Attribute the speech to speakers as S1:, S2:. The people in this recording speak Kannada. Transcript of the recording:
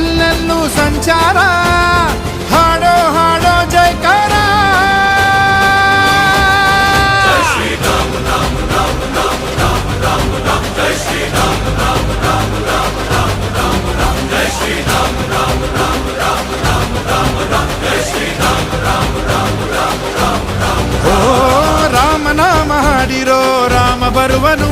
S1: ಎಲ್ಲೆಲ್ಲೂ ಸಂಚಾರ ಹಾಡೋ ಹಾಡೋ ಜಯಕಾರ ಓ ರಾಮನಾಮ ಹಾಡಿರೋ ರಾಮ ಬರುವನು